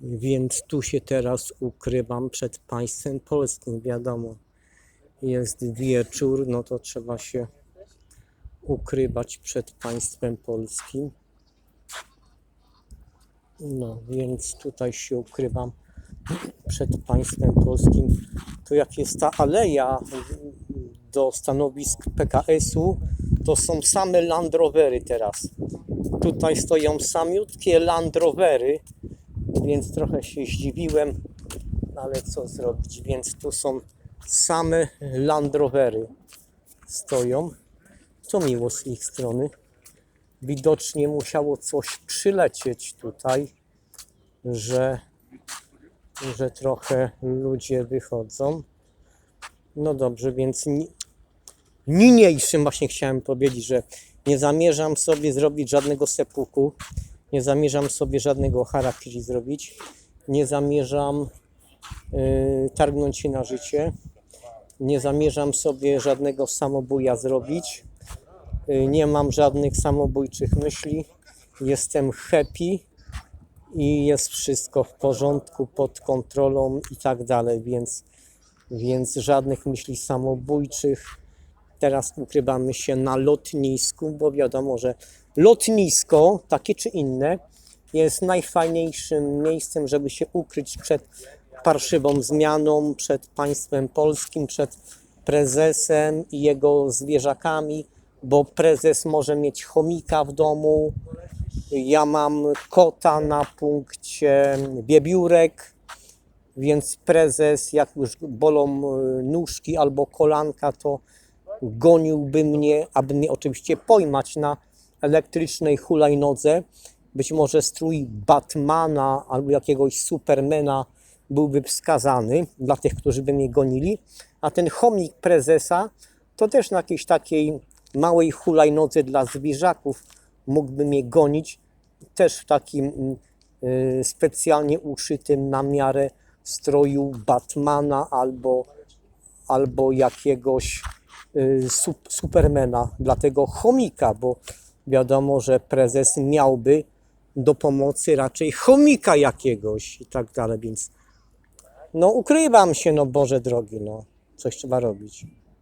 Więc tu się teraz ukrywam przed państwem polskim, wiadomo. Jest wieczór, no to trzeba się ukrywać przed państwem polskim. No, więc tutaj się ukrywam przed państwem polskim. To jak jest ta aleja do stanowisk PKS-u, to są same Land Rovery teraz. Tutaj stoją samiutkie Land Rovery, więc trochę się zdziwiłem, ale co zrobić, więc tu są same Land Rovery stoją. To miło z ich strony. Widocznie musiało coś przylecieć tutaj, że, że trochę ludzie wychodzą. No dobrze, więc ni- niniejszym właśnie chciałem powiedzieć, że nie zamierzam sobie zrobić żadnego sepuku, nie zamierzam sobie żadnego harakiri zrobić, nie zamierzam yy, targnąć się na życie, nie zamierzam sobie żadnego samobuja zrobić, yy, nie mam żadnych samobójczych myśli, jestem happy i jest wszystko w porządku, pod kontrolą i tak dalej, więc, więc żadnych myśli samobójczych. Teraz ukrywamy się na lotnisku, bo wiadomo, że lotnisko, takie czy inne, jest najfajniejszym miejscem, żeby się ukryć przed parszywą zmianą, przed państwem polskim, przed prezesem i jego zwierzakami, bo prezes może mieć chomika w domu. Ja mam kota na punkcie wiewiórek, więc prezes, jak już bolą y, nóżki albo kolanka, to goniłby mnie, aby mnie oczywiście pojmać na elektrycznej hulajnodze. Być może strój Batmana albo jakiegoś Supermana byłby wskazany dla tych, którzy by mnie gonili, a ten chomik prezesa to też na jakiejś takiej małej hulajnodze dla zwierzaków mógłby mnie gonić, też w takim mm, y, specjalnie uszytym na miarę stroju Batmana albo, albo jakiegoś y, sup, Supermana dla tego chomika, bo wiadomo, że prezes miałby do pomocy raczej chomika jakiegoś i tak dalej, więc no ukrywam się, no Boże drogi, no coś trzeba robić.